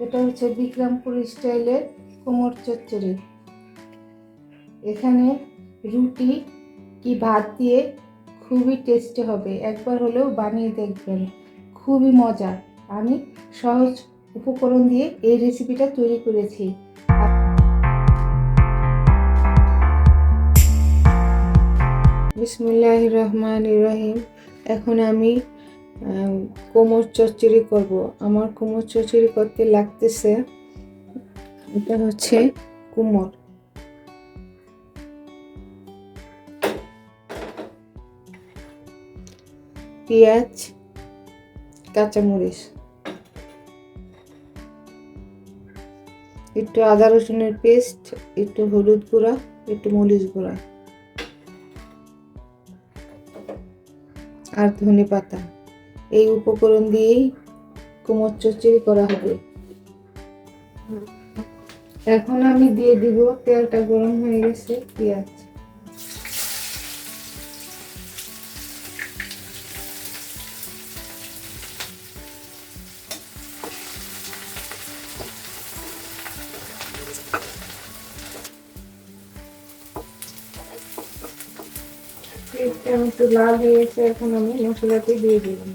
এটা হচ্ছে বিক্রমপুর স্টাইলের কোমর চচ্চড়ি। এখানে রুটি কি ভাত দিয়ে খুবই টেস্টি হবে। একবার হলেও বানিয়ে দেখবেন। খুবই মজা। আমি সহজ উপকরণ দিয়ে এই রেসিপিটা তৈরি করেছি। বিসমুল্লাহ রহমান রহিম। এখন আমি কোমর চচ্চড়ি করব। আমার কোমর চচ্চড়ি করতে লাগতেছে, এটা হচ্ছে কুমোর। পেঁয়াজ, কাঁচামরিচ। একটু আদা রসুনের পেস্ট, একটু হলুদ গুঁড়া, একটু মরিচ গুঁড়া। আর ধনে পাতা। এই উপকরণ দিয়েই কোমর চচ্চড়ি করা হবে। এখন আমি দিয়ে দিব, তেলটা গরম হয়ে গেছে, পেঁয়াজ। আমি একটু লাল হয়ে গেছে, এখন আমি মশলাটি দিয়ে দিলাম।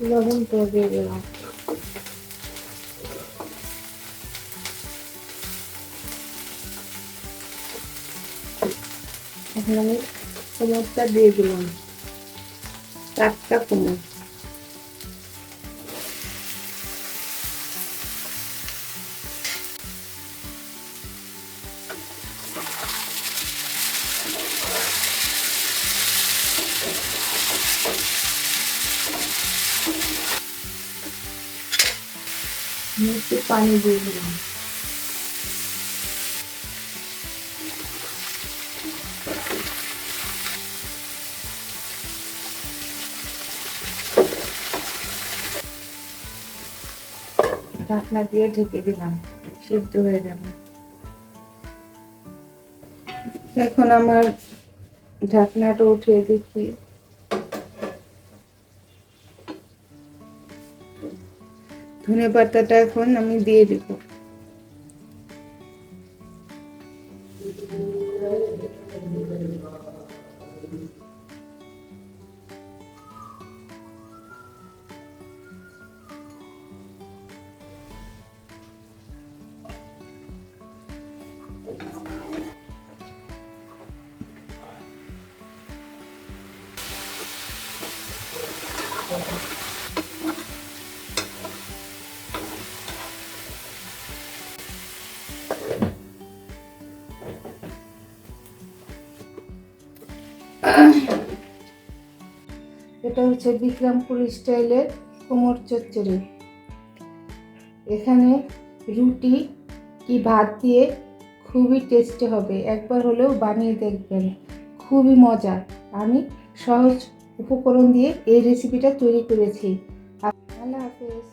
লবণটা দিয়ে দিলাম এখন আমি কোমরটা দিয়ে দিলাম টাটকা কোমর আমি পানি দিয়ে দিলাম ঢাকনা দিয়ে ঢেকে দিলাম, সিদ্ধ হয়ে যাবে। এখন আমার ঢাকনাটা উঠিয়ে দিচ্ছি। ধনে পাতাটা এখন আমি দিয়ে দিব এটা হচ্ছে বিক্রমপুর স্টাইলের কোমর চচ্চড়ি। এখানে রুটি কি ভাত দিয়ে খুবই টেস্টি হবে, একবার হলেও বানিয়ে দেখবেন। খুবই মজা। আমি সহজ উপকরণ দিয়ে এই রেসিপিটা তৈরি করেছি। আল্লাহ হাফেজ।